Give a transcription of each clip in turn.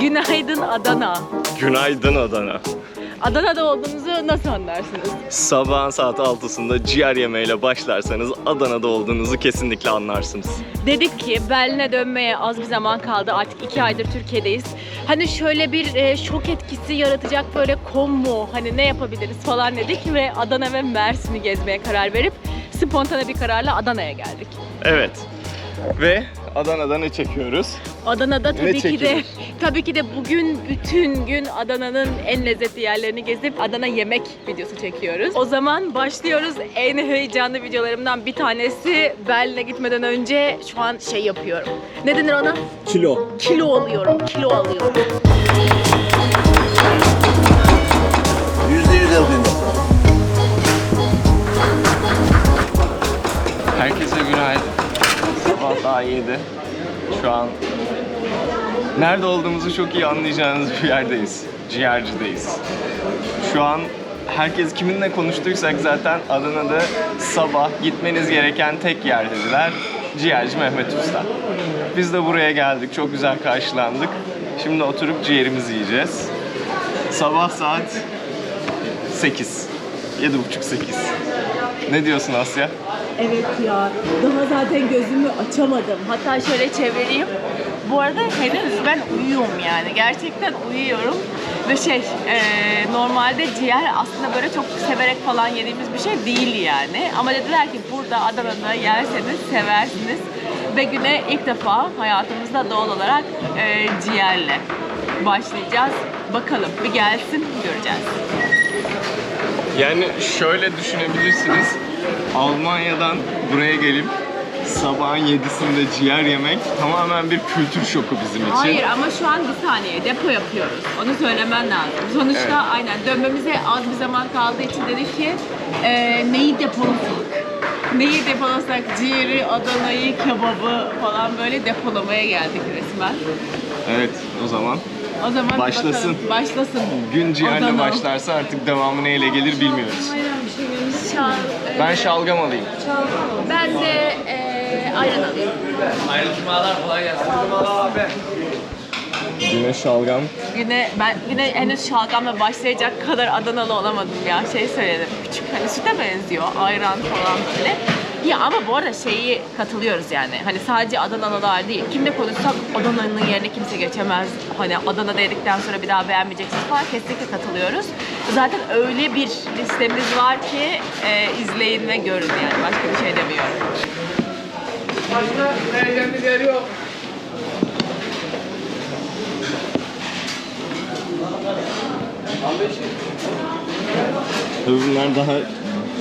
Günaydın Adana. Günaydın Adana. Adana'da olduğunuzu nasıl anlarsınız? Sabahın saat 6'sında ciğer yemeğiyle başlarsanız Adana'da olduğunuzu kesinlikle anlarsınız. Dedik ki Berlin'e dönmeye az bir zaman kaldı. Artık iki aydır Türkiye'deyiz. Hani şöyle bir e, şok etkisi yaratacak böyle kombo hani ne yapabiliriz falan dedik ve Adana ve Mersin'i gezmeye karar verip spontane bir kararla Adana'ya geldik. Evet. Ve Adana'da ne çekiyoruz? Adana'da tabii ki de tabii ki de bugün bütün gün Adana'nın en lezzetli yerlerini gezip Adana yemek videosu çekiyoruz. O zaman başlıyoruz. En heyecanlı videolarımdan bir tanesi Berlin'e gitmeden önce şu an şey yapıyorum. Ne denir ona? Kilo. Kilo alıyorum. Kilo alıyorum. Şu an nerede olduğumuzu çok iyi anlayacağınız bir yerdeyiz. Ciğercideyiz. Şu an herkes kiminle konuştuysak zaten Adana'da sabah gitmeniz gereken tek yer dediler. Ciğerci Mehmet Usta. Biz de buraya geldik. Çok güzel karşılandık. Şimdi oturup ciğerimizi yiyeceğiz. Sabah saat 8. 7.30-8. Ne diyorsun Asya? Evet ya. Daha zaten gözümü açamadım. Hatta şöyle çevireyim. Bu arada henüz ben uyuyorum yani. Gerçekten uyuyorum. Ve şey, e, normalde ciğer aslında böyle çok severek falan yediğimiz bir şey değil yani. Ama dediler ki burada Adana'da yerseniz seversiniz. Ve güne ilk defa hayatımızda doğal olarak e, ciğerle başlayacağız. Bakalım bir gelsin göreceğiz. Yani şöyle düşünebilirsiniz. Almanya'dan buraya gelip sabahın 7'sinde ciğer yemek tamamen bir kültür şoku bizim için. Hayır ama şu an bir saniye depo yapıyoruz. Onu söylemen lazım. Sonuçta Evet. aynen dönmemize az bir zaman kaldığı için dedik ki e, neyi depolasak? Neyi depolasak? Ciğeri, Adana'yı, kebabı falan böyle depolamaya geldik resmen. Evet o zaman O zaman Başlasın. bakalım. Başlasın. gün ciğerle Adana. başlarsa artık devamı neyle gelir bilmiyoruz. Şal, e, Ben şalgam alayım. ben de e, ayran alayım. Güne şalgam. Güne ben güne henüz şalgamla başlayacak kadar Adanalı olamadım ya. Şey söyledim. Küçük hani süte benziyor. Ayran falan böyle. Ya ama bu arada şeyi katılıyoruz yani. Hani sadece Adanalılar değil. Kimle konuşsak Adana'nın yerine kimse geçemez. Hani Adana dedikten sonra bir daha beğenmeyeceksiniz falan kesinlikle katılıyoruz. Zaten öyle bir listemiz var ki e, izleyin ve görün yani. Başka bir şey demiyorum. Tabii bunlar daha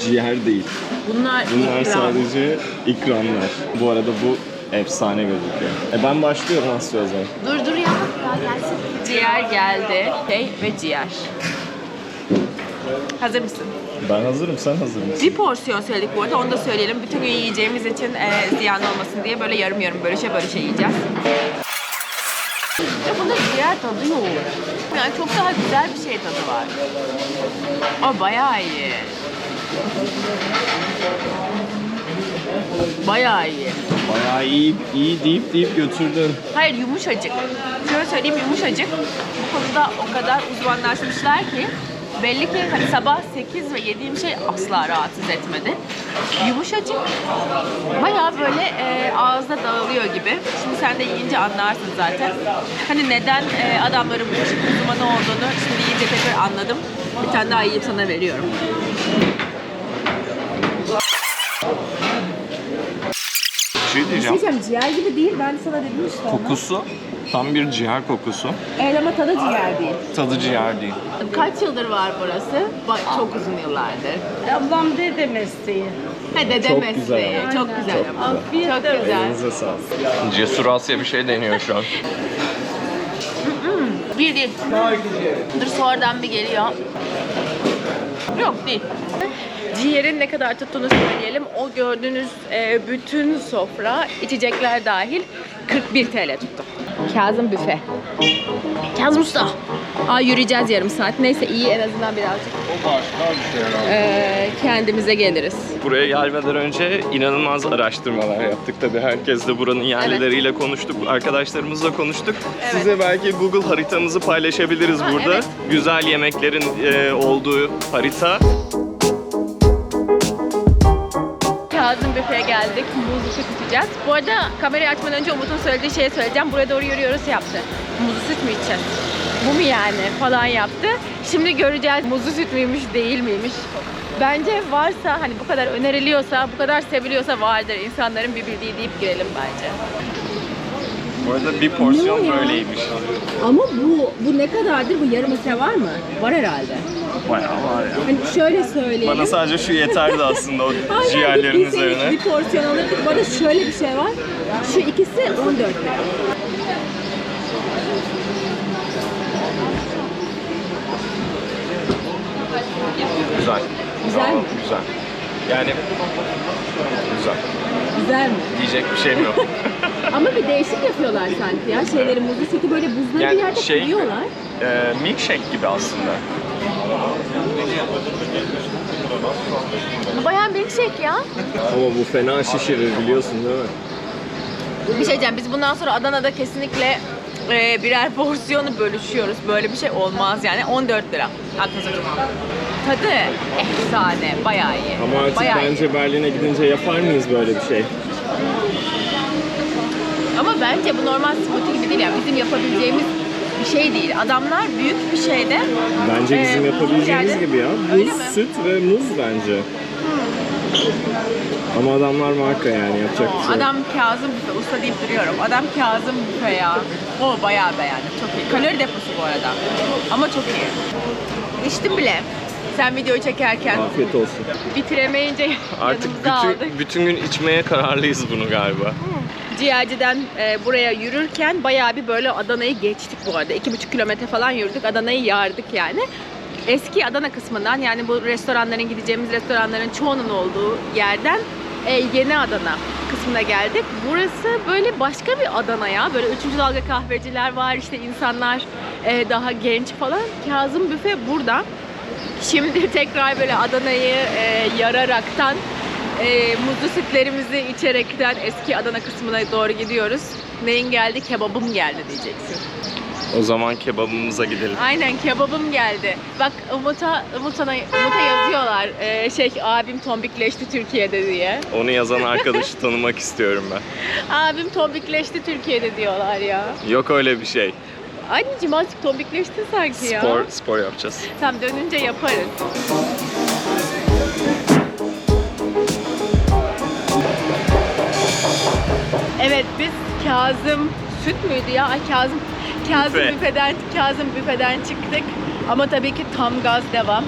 ciğer değil. Bunlar, Bunlar ikram. sadece ikramlar. Bu arada bu efsane gözüküyor. E ben başlıyorum Asya o zaman. Dur dur ya. Daha gelsin. Ciğer geldi. Şey ve ciğer. Hazır mısın? Ben hazırım, sen hazır mısın? Bir porsiyon söyledik bu arada. Onu da söyleyelim. Bütün gün yiyeceğimiz için e, ziyan olmasın diye böyle yarım yarım bölüşe bölüşe yiyeceğiz. Ya bunda ciğer tadı yok. Yani çok daha güzel bir şey tadı var. O bayağı iyi. Bayağı iyi. Bayağı iyi, iyi deyip deyip götürdün. Hayır yumuşacık. Şöyle söyleyeyim yumuşacık. Bu konuda o kadar uzmanlaşmışlar ki belli ki hani sabah 8 ve yediğim şey asla rahatsız etmedi. Yumuşacık. Bayağı böyle e, ağızda dağılıyor gibi. Şimdi sen de yiyince anlarsın zaten. Hani neden e, adamların bu işin uzmanı olduğunu şimdi yiyince tekrar anladım. Bir tane daha yiyip sana veriyorum. Bir şey diyeceğim. Diyeceğim ciğer gibi değil. Ben sana dedim işte. Kokusu tam bir ciğer kokusu. Evet ama tadı ciğer değil. Tadı ciğer değil. Kaç yıldır var burası? Ba- çok uzun yıllardır. Ablam dede mesleği. He dede Çok mesleği. güzel. Çok güzel ama. Afiyet Çok olsun. güzel. Elinize sağlık. Cesur Asya bir şey deniyor şu an. Bir değil. Dur sonradan bir geliyor. Yok değil. Ciğerin ne kadar tuttuğunu söyleyelim. O gördüğünüz e, bütün sofra, içecekler dahil 41 TL tuttu. Kazım Büfe. Kazım Usta. Aa yürüyeceğiz yarım saat. Neyse iyi en azından birazcık O başka bir şey herhalde. eee, kendimize geliriz. Buraya gelmeden önce inanılmaz araştırmalar yaptık tabii. Herkes de buranın yerlileriyle konuştuk, arkadaşlarımızla konuştuk. Evet. Size belki Google haritamızı paylaşabiliriz Ha, burada. evet. Güzel yemeklerin e, olduğu harita. Kazım Büfe'ye geldik. Muzlu süt içeceğiz. Bu arada kamerayı açmadan önce Umut'un söylediği şeyi söyleyeceğim. Buraya doğru yürüyoruz yaptı. Muzlu süt mü içeceğiz? Bu mu yani falan yaptı. Şimdi göreceğiz muzlu süt müymüş değil miymiş. Bence varsa hani bu kadar öneriliyorsa, bu kadar seviliyorsa vardır. İnsanların bir bildiği deyip girelim bence. Bu arada bir porsiyon böyleymiş. Ama bu bu ne kadardır? Bu yarım litre var mı? Var herhalde. Bayağı var ya. Hani şöyle söyleyeyim. Bana sadece şu yeterdi aslında o Aynen, ciğerlerin senin üzerine. Bir porsiyon alırdık. Arada şöyle bir şey var. Şu ikisi 14 lira. Güzel. Güzel mi? Güzel. Yani güzel. Güzel mi? Diyecek bir şeyim yok. Ama bir değişik yapıyorlar sanki ya. Şeyleri muzlu sütü böyle buzları Yani bir yerde şey- koyuyorlar. Ee, milkshake gibi aslında. Bayağı milkshake ya. Ama bu fena şişirir biliyorsun değil mi? Bir şey diyeceğim. Biz bundan sonra Adana'da kesinlikle e, birer porsiyonu bölüşüyoruz. Böyle bir şey olmaz yani. 14 lira. Aklınıza tutun. Tadı efsane. Bayağı iyi. Ama artık bayağı iyi. bence Berlin'e gidince yapar mıyız böyle bir şey? Ama bence bu normal smoothie gibi değil yani bizim yapabileceğimiz bir şey değil. Adamlar büyük bir şeyde Bence Ee, bizim bu yapabileceğimiz gibi ya. Öyle Buz, mi? süt ve muz bence. Ama adamlar marka yani yapacak bir şey adam Kazım Büfe, usta deyip duruyorum. Adam Kazım Büfe ya. O bayağı beğendim. Çok iyi. Kalori deposu bu arada. Ama çok iyi. İçtim bile. Sen videoyu çekerken Afiyet olsun. bitiremeyince Artık yanımıza aldık. bütün, bütün gün içmeye kararlıyız bunu galiba. Ciğerciden e, buraya yürürken bayağı bir böyle Adana'yı geçtik bu arada. 2,5 kilometre falan yürüdük. Adana'yı yardık yani. Eski Adana kısmından yani bu restoranların gideceğimiz restoranların çoğunun olduğu yerden e, yeni Adana kısmına geldik. Burası böyle başka bir Adana ya. Böyle üçüncü dalga kahveciler var işte insanlar e, daha genç falan. Kazım Büfe burada. Şimdi tekrar böyle Adana'yı e, yararaktan e, muzlu sütlerimizi içerekten eski Adana kısmına doğru gidiyoruz. Neyin geldi? Kebabım geldi diyeceksin. O zaman kebabımıza gidelim. Aynen kebabım geldi. Bak Umut'a Umut'a, Umut'a yazıyorlar. e, şey abim tombikleşti Türkiye'de diye. Onu yazan arkadaşı tanımak istiyorum ben. Abim tombikleşti Türkiye'de diyorlar ya. Yok öyle bir şey. Anneciğim azıcık tombikleştin sanki ya. Spor spor yapacağız. Tam dönünce yaparız. Evet biz Kazım süt müydü ya? Ay Kazım Kazım Büfe. büfeden Kazım büfeden çıktık. Ama tabii ki tam gaz devam.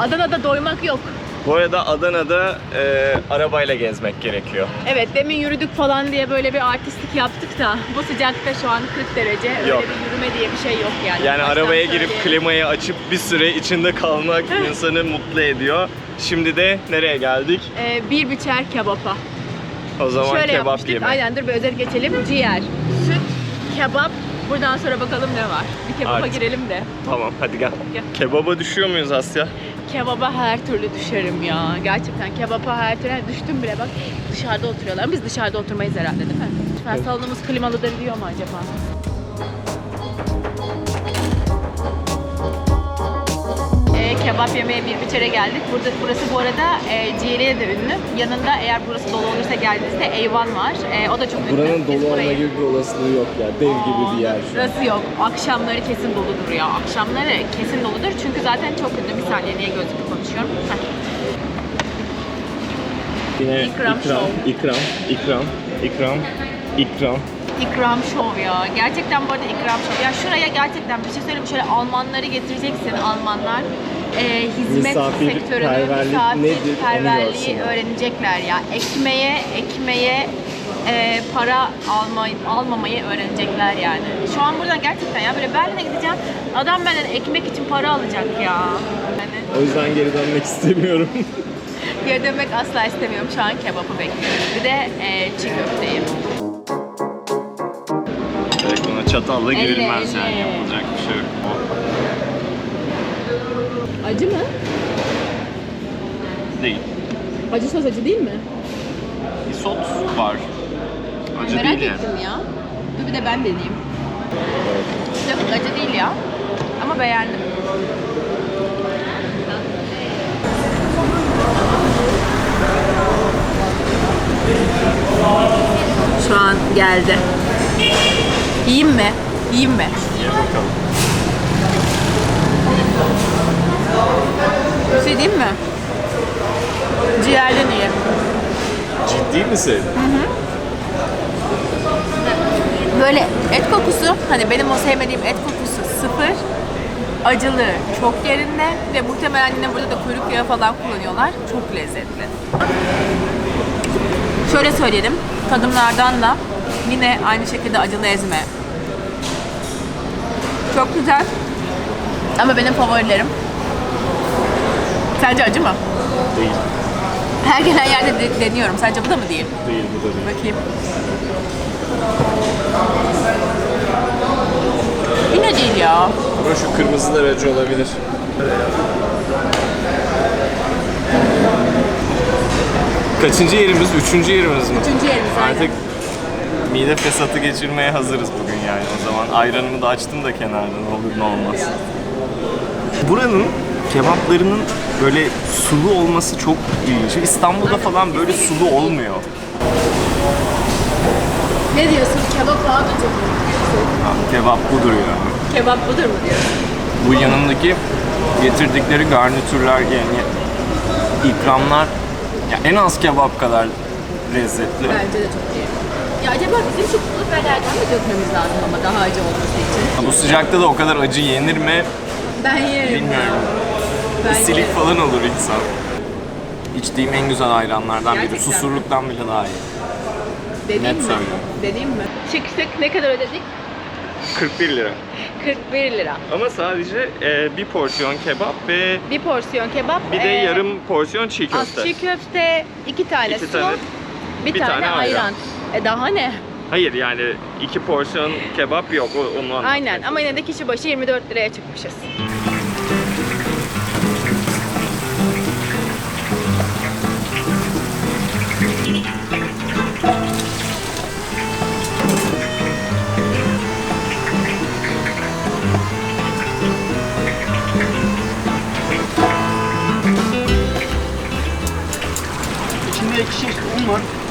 Adana'da doymak yok. Bu arada Adana'da e, arabayla gezmek gerekiyor. Evet demin yürüdük falan diye böyle bir artistlik yaptık da bu sıcakta şu an 40 derece öyle Yok. bir yürüme diye bir şey yok yani. Yani Baştan arabaya girip söyleyelim. klimayı açıp bir süre içinde kalmak insanı mutlu ediyor. Şimdi de nereye geldik? Ee, bir biçer kebapa. O zaman Şöyle kebap yapmıştık. Aynen dur bir özet geçelim. Ciğer, süt, kebap. Buradan sonra bakalım ne var. Bir kebaba Artık. girelim de. Tamam hadi gel. Gel. Kebaba düşüyor muyuz Asya? Kebaba her türlü düşerim ya. Gerçekten kebaba her türlü düştüm bile bak. Dışarıda oturuyorlar. Biz dışarıda oturmayız herhalde değil mi? Lütfen salonumuz klimalıdır diyor mu acaba? Kebap yemeye bir biçere geldik. Burada burası bu arada e, ciğeriyle de ünlü. Yanında eğer burası dolu olursa geldiğinizde Eyvan var. E, o da çok ünlü. Buranın Biz dolu olma burayı- gibi bir olasılığı yok ya. Dev gibi bir yer. Burası yok. Akşamları kesin doludur ya. Akşamları kesin doludur. Çünkü zaten çok ünlü. Bir saniye niye gözlükle konuşuyorum? Heh. Yine İkram ikram, show. ikram, ikram, ikram, ikram. İkram Show ya. Gerçekten bu arada ikram show. Ya şuraya gerçekten bir şey söyleyeyim. Şöyle Almanları getireceksin. Almanlar e, hizmet Misafirperverlik sektörünü, nedir onu misafirperverliği görsünler. öğrenecekler ya. Ekmeğe, ekmeğe e, para alma, almamayı öğrenecekler yani. Şu an buradan gerçekten ya böyle Berlin'e gideceğim. Adam benden ekmek için para alacak ya. Yani O yüzden geri dönmek istemiyorum. geri dönmek asla istemiyorum. Şu an kebabı bekliyoruz. Bir de e, çiğ köfteyi. Evet buna çatalla girilmez yani yapılacak bir şey yok. Acı mı? Değil. Acı sos acı değil mi? Isot var. Acı Merak değil yani. ettim ya. Dur bir de ben deneyeyim. Yok acı değil ya. Ama beğendim. Şu an geldi. Yiyeyim mi? Yiyeyim mi? Ye bakalım. Bir şey diyeyim mi? Ciğerden iyi. Ciddi misin? Böyle et kokusu, hani benim o sevmediğim et kokusu sıfır. Acılı çok yerinde ve muhtemelen yine burada da kuyruk yağı falan kullanıyorlar. Çok lezzetli. Şöyle söyleyelim, tadımlardan da yine aynı şekilde acılı ezme. Çok güzel. Ama benim favorilerim. Sence acı mı? Değil. Her gelen yerde de- deniyorum. Sence bu da mı değil? Değil bu da değil. Bakayım. Yine değil ya. Ama şu kırmızı da acı olabilir. Kaçıncı yerimiz? Üçüncü yerimiz mi? Üçüncü yerimiz Artık mide fesatı geçirmeye hazırız bugün yani. O zaman ayranımı da açtım da kenarda ne olur ne olmaz. Buranın kebaplarının böyle sulu olması çok ilginç. İstanbul'da falan böyle sulu olmuyor. Ne diyorsun? Kebap daha da çok kebap budur ya. Kebap budur mu diyorsun? Bu yanındaki getirdikleri garnitürler yani ikramlar ya en az kebap kadar lezzetli. Bence de çok iyi. Ya acaba bizim şu pul biberlerden mi dökmemiz lazım ama daha acı olması için? Bu sıcakta da o kadar acı yenir mi Ben yerim. bilmiyorum. Ben Silik falan olur insan. İçtiğim en güzel ayranlardan biri. Gerçekten? Susurluktan bile daha iyi. Deneyim Net mi? söylüyorum. Deneyim mi? Çıktık ne kadar ödedik? 41 lira. 41 lira. Ama sadece e, bir porsiyon kebap ve Bir porsiyon kebap. bir de ee, yarım porsiyon çiğ Az köfte. çiğ köfte, iki tane İki su, tane- bir, bir tane, tane ayran. ayran. E daha ne? Hayır yani iki porsiyon kebap yok o- onu anlatmaya Aynen ama yine de kişi başı 24 liraya çıkmışız.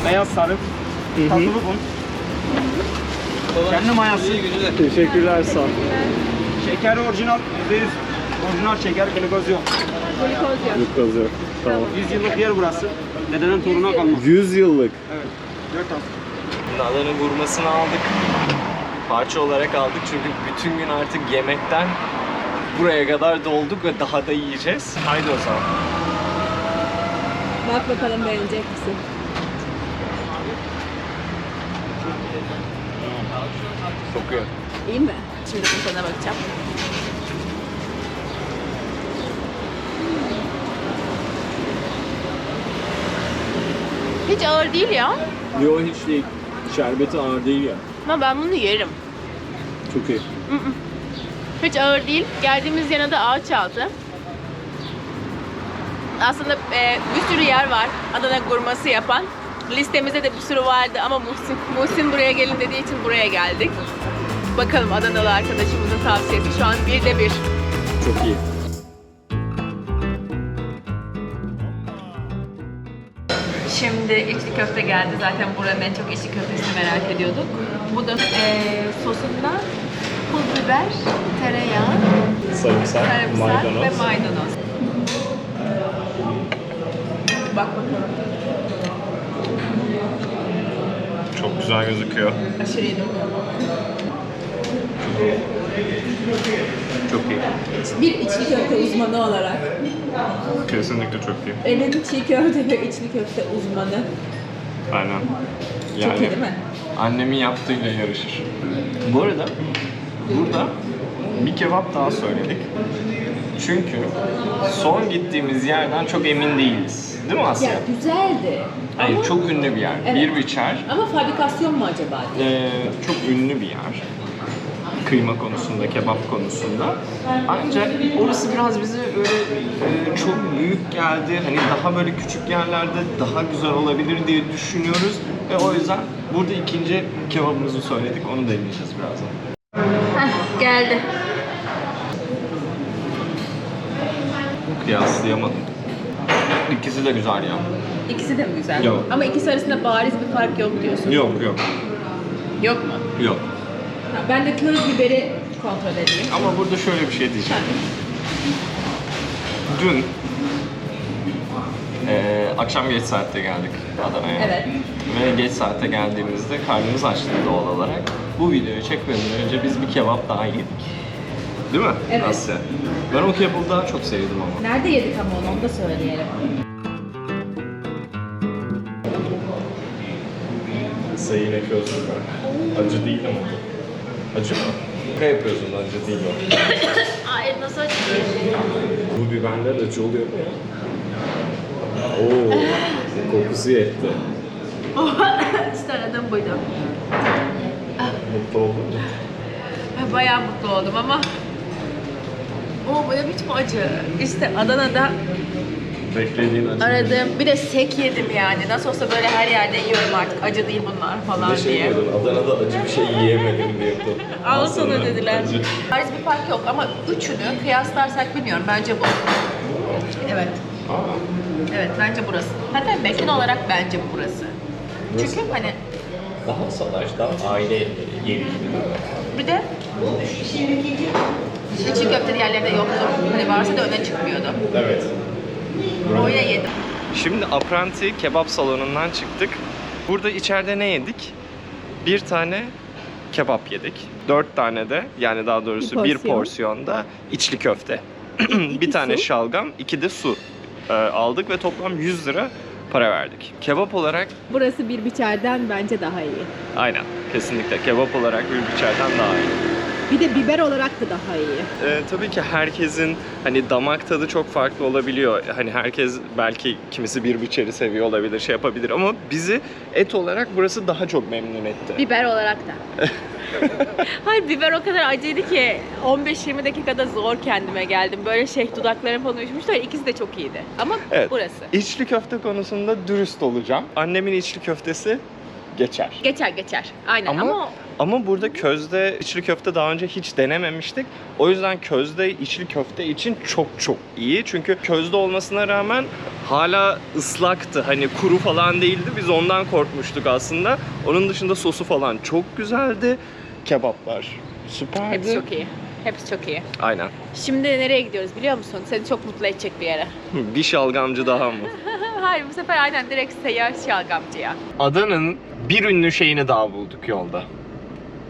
Un var. Beyaz sarı. Tatlı un. Kendi mayası. Teşekkürler sağ ol. Şeker orijinal. %100 orijinal şeker. Glikoz yok. Glukoz yok. Tamam. 100 yıllık yer burası. Dededen toruna kalma. 100 yıllık. Evet. 4 az. Adanın vurmasını aldık. Parça olarak aldık çünkü bütün gün artık yemekten buraya kadar dolduk ve daha da yiyeceğiz. Haydi o zaman. Bak bakalım beğenecek misin? Kokuyor. İyi mi? Şimdi bu tadına bakacağım. Hiç ağır değil ya. Yo hiç değil. Şerbeti ağır değil ya. Ama ben bunu yerim. Çok iyi. Hiç ağır değil. Geldiğimiz yana da ağaç altı. Aslında e, bir sürü yer var Adana gurması yapan. Listemizde de bir sürü vardı ama Muhsin, Muhsin buraya gelin dediği için buraya geldik. Bakalım Adanalı arkadaşımızın tavsiyesi şu an bir de bir. Çok iyi. Şimdi içli köfte geldi. Zaten buranın en çok içli köftesini merak ediyorduk. Bu da eee sosunda pul biber, tereyağı, Sarımsak, sarımsak maydanoz. ve maydanoz. Bak bakalım. Çok güzel gözüküyor. Aşırı iyi değil mi? Çok iyi. Bir içli köfte uzmanı olarak. Kesinlikle çok iyi. Elin çiğ köfte ve içli köfte uzmanı. Aynen. Çok iyi değil mi? Annemin yaptığıyla yarışır. Bu arada burada bir kebap daha söyledik. Çünkü son gittiğimiz yerden çok emin değiliz. Değil mi Asya? Ya güzeldi. Hayır, Ama, çok ünlü bir yer. Evet. Bir biçer. ama fabrikasyon mu acaba diye. Ee, çok ünlü bir yer. Kıyma konusunda, kebap konusunda. Ancak orası biraz bize öyle e, çok büyük geldi. Hani daha böyle küçük yerlerde daha güzel olabilir diye düşünüyoruz. Ve o yüzden burada ikinci kebabımızı söyledik. Onu deneyeceğiz birazdan. Geldi. Kıyaslayamadım. İkisi de güzel ya. İkisi de mi güzel? Yok. Ama ikisi arasında bariz bir fark yok diyorsun. Yok yok. Yok mu? Yok. Ben de köz biberi kontrol edeyim. Ama burada şöyle bir şey diyeceğim. Dün eee, akşam geç saatte geldik Adana'ya. Evet. Ve geç saatte geldiğimizde karnımız açtı doğal olarak. Bu videoyu çekmeden önce biz bir kebap daha yedik. Değil mi? Evet. Asya? Ben o kebabı daha çok sevdim ama. Nerede yedik ama onu, onu da söyleyelim. Sayı yine közlü var. Acı değil ama. Acı mı? Ne yapıyorsun acı değil o. Ay nasıl açayım? Bu biberler acı oluyor mu ya? Oo, kokusu yetti. işte aradığım buydu. Mutlu oldun mu? Ben Bayağı mutlu oldum ama o böyle biçim acı. İşte Adana'da Beklediğin acı. aradığım bir de sek yedim yani. Nasıl olsa böyle her yerde yiyorum artık. Acı değil bunlar Bir falan de şey diye. koydun, Adana'da acı bir şey yiyemedim diye. Al sana dediler. Acı. Bariz bir fark yok ama üçünü kıyaslarsak bilmiyorum. Bence bu. Evet. Aa, Evet bence burası. Hatta mekan olarak bence burası. Çünkü hani daha salaş, daha aile yeri gibi. bir de içli köfte diğerlerinde yoktu. Hani varsa da öne çıkmıyordu. Evet. Oraya yedim. Şimdi Apranti kebap salonundan çıktık. Burada içeride ne yedik? Bir tane kebap yedik. Dört tane de yani daha doğrusu Bir bir, porsiyon. porsiyonda içli köfte. bir tane su. şalgam, iki de su e, aldık ve toplam 100 lira para verdik. Kebap olarak Burası bir biçerden bence daha iyi. aynen kesinlikle kebap olarak bir içeriden daha iyi. Bir de biber olarak da daha iyi. Ee, tabii ki herkesin hani damak tadı çok farklı olabiliyor. Hani herkes belki kimisi bir biçeri seviyor olabilir, şey yapabilir ama bizi et olarak burası daha çok memnun etti. Biber olarak da. Hayır biber o kadar acıydı ki 15-20 dakikada zor kendime geldim. Böyle şey dudaklarım falan uyuşmuştu. İkisi de çok iyiydi. Ama Evet. burası. İçli köfte konusunda dürüst olacağım. Annemin içli köftesi geçer. Geçer geçer. Aynen Ama- ama, Ama burada közde içli köfte daha önce hiç denememiştik. O yüzden közde içli köfte için çok çok iyi. Çünkü közde olmasına rağmen hala ıslaktı. Hani kuru falan değildi. Biz ondan korkmuştuk aslında. Onun dışında sosu falan çok güzeldi. Kebaplar süperdi. hepsi çok iyi. Hepsi çok iyi. Aynen. Şimdi nereye gidiyoruz biliyor musun? Seni çok mutlu edecek bir yere. Bir şalgamcı daha mı? Hayır bu sefer aynen direkt seyyar şalgamcıya. Adana'nın bir ünlü şeyini daha bulduk yolda.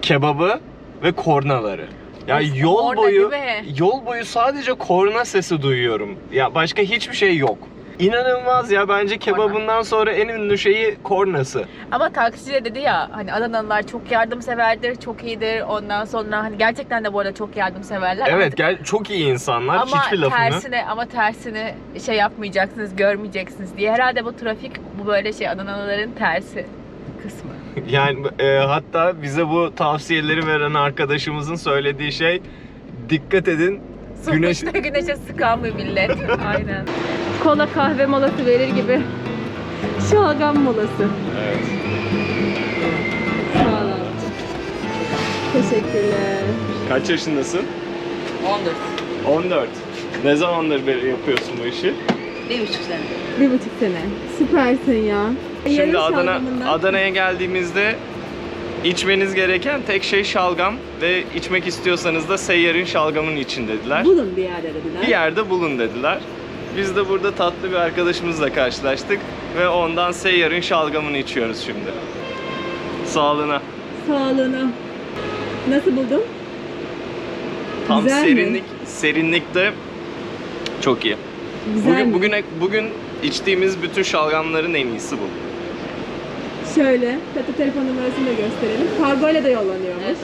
Kebabı ve kornaları. Ya Of, yol boyu gibi. yol boyu sadece korna sesi duyuyorum. Ya başka hiçbir şey yok. İnanılmaz ya bence kebabından sonra en ünlü şeyi kornası. Ama taksici de dedi ya hani Adanalılar çok yardımseverdir, çok iyidir. Ondan sonra hani gerçekten de bu arada çok yardımseverler. Evet gel çok iyi insanlar Ama hiçbir lafını. tersine ama tersini şey yapmayacaksınız, görmeyeceksiniz diye. Herhalde bu trafik bu böyle şey Adanalıların tersi kısmı. Yani e, hatta bize bu tavsiyeleri veren arkadaşımızın söylediği şey dikkat edin güneş güneşe sıkan bir millet. Aynen. Kola kahve molası verir gibi. Şalgam molası. Evet. Sağ ol. Teşekkürler. Kaç yaşındasın? 14. 14. Ne zamandır beri yapıyorsun bu işi? Bir buçuk sene. Bir buçuk sene. Süpersin ya. Şimdi Yarın Adana şalgamından- Adana'ya geldiğimizde içmeniz gereken tek şey şalgam ve içmek istiyorsanız da seyyarın şalgamın için dediler. Bulun bir yerde dediler. Bir yerde bulun dediler. Biz de burada tatlı bir arkadaşımızla karşılaştık ve ondan seyyarın şalgamını içiyoruz şimdi. Sağlığına. Sağlığına. Nasıl buldun? Tam Güzel mi? serinlik serinlikte çok iyi. Güzel bugün mi? bugüne bugün içtiğimiz bütün şalgamların en iyisi bu. Şöyle, hatta telefon numarasını da gösterelim. Kargoyla da yollanıyormuş.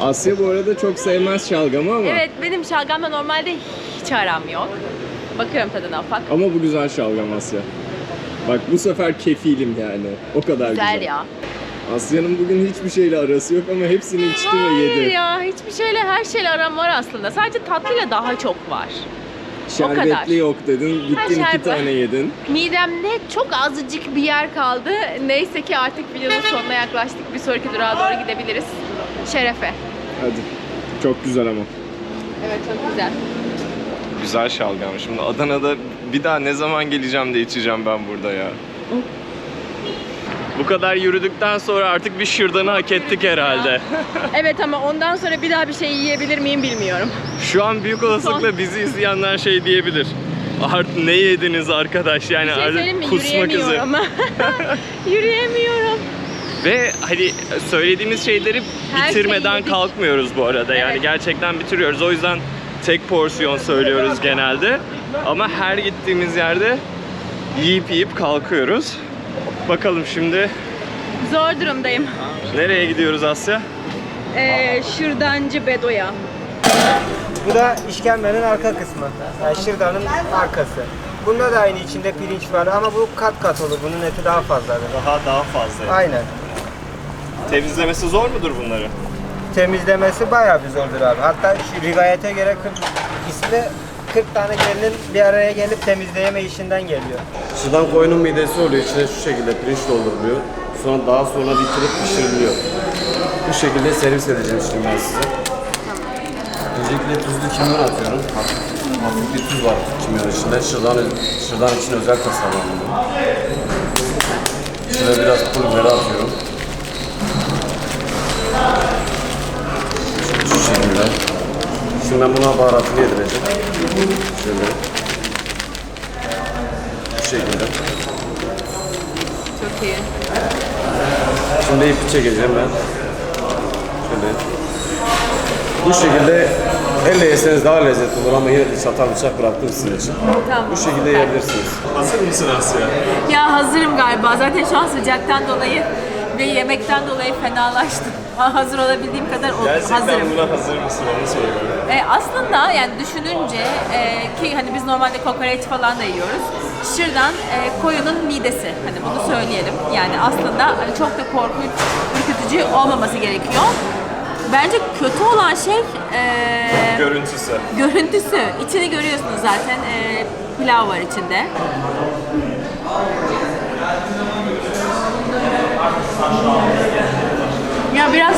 Asya bu arada çok sevmez şalgamı ama Evet benim şalgamla normalde hiç aram yok. Bakıyorum tadına ufak. Ama bu güzel şalgam Asya. Bak bu sefer kefilim yani. O kadar güzel. Güzel ya. Asya'nın bugün hiçbir şeyle arası yok ama hepsini içti ve Hayır yedi. ya hiçbir şeyle her şeyle aram var aslında. Sadece tatlıyla daha çok var. O kadar. Şerbetli yok dedin, gittin iki şerbet- tane yedin. Midemde çok azıcık bir yer kaldı. Neyse ki artık videonun sonuna yaklaştık. Bir sonraki durağa doğru gidebiliriz. Şerefe. Hadi. Çok güzel ama. Evet çok güzel. Güzel şalgam. Şimdi Adana'da bir daha ne zaman geleceğim de içeceğim ben burada ya. Bu kadar yürüdükten sonra artık bir şırdanı hak ettik herhalde. Evet ama ondan sonra bir daha bir şey yiyebilir miyim bilmiyorum. Şu an büyük olasılıkla bizi izleyenler şey diyebilir. Artık ne yediniz arkadaş yani Bir şey mi? kusmak üzere. Yürüyemiyorum. Ve hani söylediğimiz şeyleri Her bitirmeden şeyi kalkmıyoruz bu arada. Yani Evet. gerçekten bitiriyoruz. O yüzden tek porsiyon söylüyoruz genelde. Ama her gittiğimiz yerde yiyip yiyip kalkıyoruz. Bakalım şimdi Zor durumdayım. nereye gidiyoruz Asya? Ee, şırdancı Bedo'ya. Bu da işkembenin arka kısmı. Yani şırdanın arkası. Bunda da aynı içinde pirinç var ama bu kat kat olur. Bunun eti daha fazladır. Daha daha fazla. Aynen. Temizlemesi zor mudur bunları? Temizlemesi bayağı bir zordur abi. Hatta şu rivayete göre 40 ismi 40 tane gelinin bir araya gelip temizleyeme işinden geliyor. Şırdan koyunun midesi oluyor. İçine şu şekilde pirinç dolduruluyor. Sonra daha sonra bitirip pişiriliyor. Bu şekilde servis edeceğim şimdi ben size. Öncelikle tuzlu kimyon atıyorum. Hafif, bir tuz var kimyon içinde. Şırdan, şırdan için özel tasarlandı. İçine biraz pul biberi atıyorum. Şu şekilde. Şimdi ben buna baharatını yedireceğim. Şöyle. Bu şekilde. Çok iyi. Şimdi ipi çekeceğim ben. Şöyle. Bu şekilde elle yeseniz daha lezzetli olur ama yine de çatal bıçak bıraktım sizin için. Tamam. Bu şekilde yiyebilirsiniz. Hazır mısın Asya? Ya hazırım galiba. Zaten şu an sıcaktan dolayı ve yemekten dolayı fenalaştım. Hazır olabildiğim kadar ol- hazırım. buna hazır mısın onu soruyorum. E, aslında yani düşününce e, ki hani biz normalde kokoreç falan da yiyoruz. Şırdan e, koyunun midesi. Hani bunu söyleyelim. Yani aslında hani çok da korkunç, ürkütücü olmaması gerekiyor. Bence kötü olan şey e, Görüntüsü. görüntüsü. İçini görüyorsunuz zaten. E, pilav var içinde. Ya biraz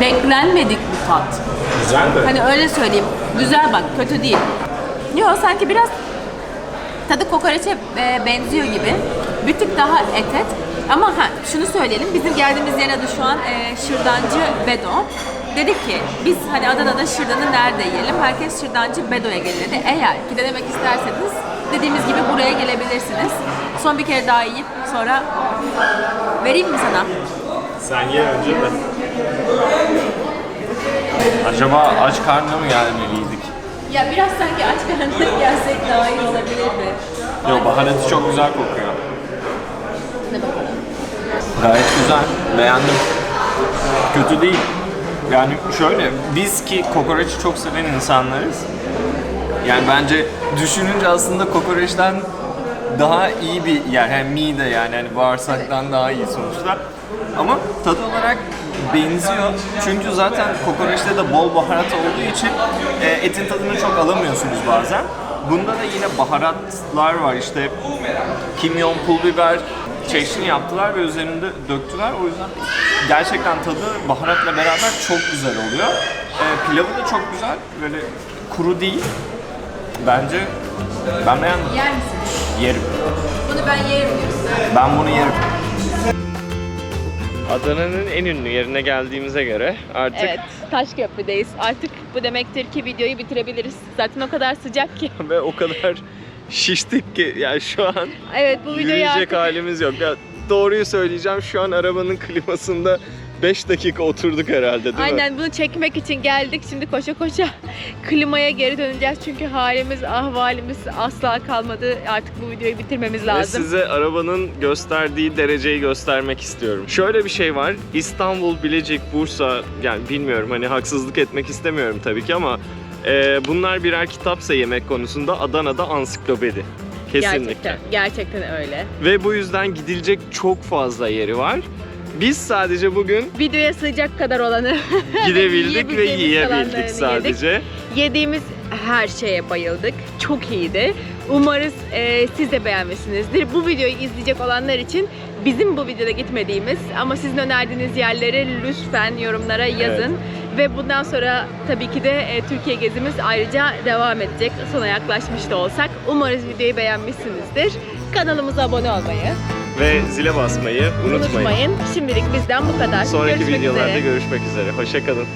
beklenmedik bir tat. Güzel mi? Hani öyle söyleyeyim. Güzel bak, kötü değil. Yo sanki biraz tadı kokoreçe e, benziyor gibi. Bir tık daha et et. Ama ha, şunu söyleyelim, bizim geldiğimiz yerin adı şu an e, Şırdancı Bedo. Dedik ki biz hani Adana'da şırdanı nerede yiyelim? Herkes Şırdancı Bedo'ya gelin dedi. Eğer ki denemek isterseniz dediğimiz gibi buraya gelebilirsiniz. Son bir kere daha yiyip sonra vereyim mi sana? Sen ye önce de. Acaba aç karnına mı gelmeliydik? Ya biraz sanki aç karnına gelsek daha iyi olabilirdi. Yok baharatı çok güzel kokuyor. Ne bakalım. Gayet güzel. Beğendim. Kötü değil. Yani şöyle, biz ki kokoreçi çok seven insanlarız. Yani bence düşününce aslında kokoreçten daha iyi bir yer. Yani mide yani hani bağırsaktan daha iyi sonuçta. Ama tat olarak benziyor. Çünkü zaten kokoreçte de bol baharat olduğu için e, etin tadını çok alamıyorsunuz bazen. Bunda da yine baharatlar var işte kimyon, pul biber çeşni yaptılar ve üzerinde döktüler. O yüzden gerçekten tadı baharatla beraber çok güzel oluyor. E, pilavı da çok güzel. Böyle kuru değil. Bence ben beğendim. Yer misin? Yerim. Bunu ben yerim diyorsun. Ben bunu yerim. Adana'nın en ünlü yerine geldiğimize göre artık Evet, Taşköprü'deyiz. Artık bu demektir ki videoyu bitirebiliriz. Zaten o kadar sıcak ki. ve o kadar şiştik ki yani şu an Evet, bu videoyu yürüyecek artık... halimiz yok. Ya doğruyu söyleyeceğim şu an arabanın klimasında 5 dakika oturduk herhalde değil mi? Aynen bunu çekmek için geldik. Şimdi koşa koşa klimaya geri döneceğiz. Çünkü halimiz, ahvalimiz asla kalmadı. Artık bu videoyu bitirmemiz Ve lazım. size arabanın gösterdiği dereceyi göstermek istiyorum. Şöyle bir şey var. İstanbul, Bilecik, Bursa yani bilmiyorum hani haksızlık etmek istemiyorum tabii ki ama e, bunlar birer kitapsa yemek konusunda Adana'da ansiklopedi. Kesinlikle. Gerçekten, gerçekten öyle. Ve bu yüzden gidilecek çok fazla yeri var. Biz sadece bugün Videoya sığacak kadar olanı gidebildik ve yiyebildik sadece. yedik. Yediğimiz her şeye bayıldık. Çok iyiydi. Umarız e, siz de beğenmişsinizdir. Bu videoyu izleyecek olanlar için bizim bu videoda gitmediğimiz ama sizin önerdiğiniz yerleri lütfen yorumlara yazın. Ve bundan sonra tabii ki de e, Türkiye gezimiz ayrıca devam edecek. Sona yaklaşmış da olsak. Umarız videoyu beğenmişsinizdir. Kanalımıza abone olmayı Ve zile basmayı unutmayın. unutmayın. Şimdilik bizden bu kadar. Sonraki Görüşmek videolarda üzere. görüşmek üzere. Hoşçakalın.